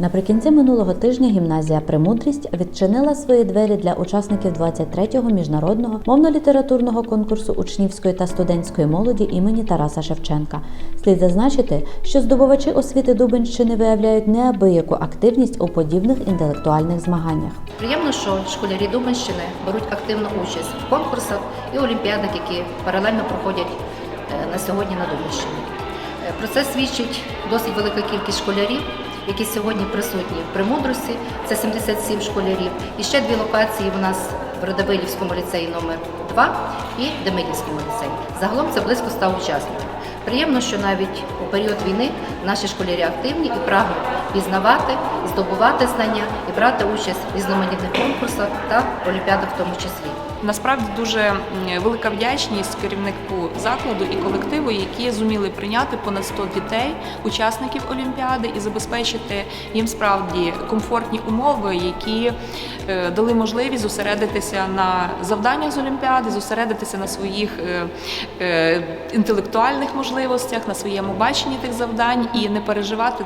Наприкінці минулого тижня гімназія Премудрість відчинила свої двері для учасників 23-го міжнародного мовно-літературного конкурсу учнівської та студентської молоді імені Тараса Шевченка. Слід зазначити, що здобувачі освіти Дубенщини виявляють неабияку активність у подібних інтелектуальних змаганнях. Приємно, що школярі Дубенщини беруть активну участь в конкурсах і олімпіадах, які паралельно проходять е, на сьогодні на Дубенщині. Е, Про це свідчить досить велика кількість школярів, які сьогодні присутні в Примудрості. Це 77 школярів. І ще дві локації у нас в Родовилівському ліцеї номер 2 і Демидівському ліцеї. Загалом це близько 100 учасників. Приємно, що навіть у період війни наші школярі активні і прагнуть пізнавати, здобувати знання і брати участь в різноманітних конкурсах та олімпіадах в тому числі. Насправді дуже велика вдячність керівнику закладу і колективу, які зуміли прийняти понад 100 дітей, учасників Олімпіади, і забезпечити їм справді комфортні умови, які е, дали можливість зосередитися на завданнях з Олімпіади, зосередитися на своїх е, е, інтелектуальних можливостях, на своєму баченні тих завдань і не переживати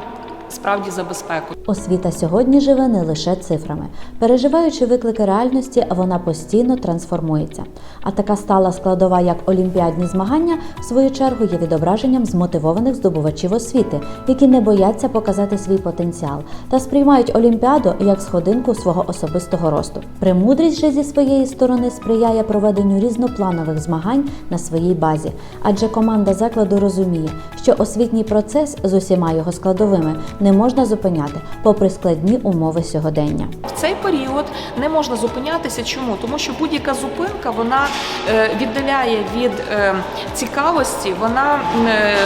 справді за безпеку. Освіта сьогодні живе не лише цифрами. Переживаючи виклики реальності, вона постійно трансформується. А така стала складова, як олімпіадні змагання, в свою чергу є відображенням змотивованих здобувачів освіти, які не бояться показати свій потенціал та сприймають олімпіаду як сходинку свого особистого росту. Премудрість же зі своєї сторони сприяє проведенню різнопланових змагань на своїй базі, адже команда закладу розуміє, що освітній процес з усіма його складовими не можна зупиняти, попри складні умови сьогодення. В цей період не можна зупинятися. Чому? Тому що будь-яка зупинка вона е, віддаляє від е, цікавості, вона е,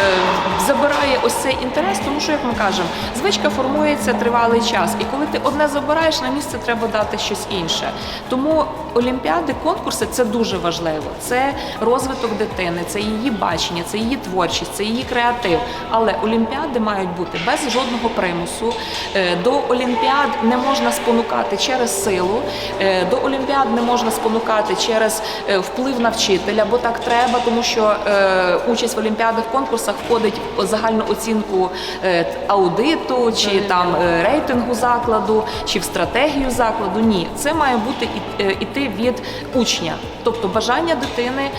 забирає ось цей інтерес, тому що, як ми кажемо, звичка формується тривалий час, і коли ти одне забираєш, на місце треба дати щось інше. Тому олімпіади, конкурси це дуже важливо. Це розвиток дитини, це її бачення, це її творчість, це її креатив. Але олімпіади мають бути без жодного примусу. Е, До олімпіад не можна спонукати через силу, е, до олімпіад не можна спонукати через е, вплив на вчителя, бо так треба, тому що участь в олімпіадах конкурсах входить в загальну оцінку аудиту чи там рейтингу закладу, чи в стратегію закладу. Ні, це має бути іти від учня, тобто бажання дитини,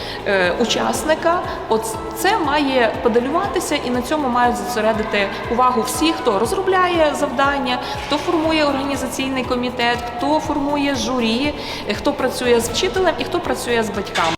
учасника. От це має педалюватися, і на цьому мають зосередити увагу всі, хто розробляє завдання, хто формує організаційний комітет, хто формує журі, е, хто працює з вчителем і хто працює з батьками.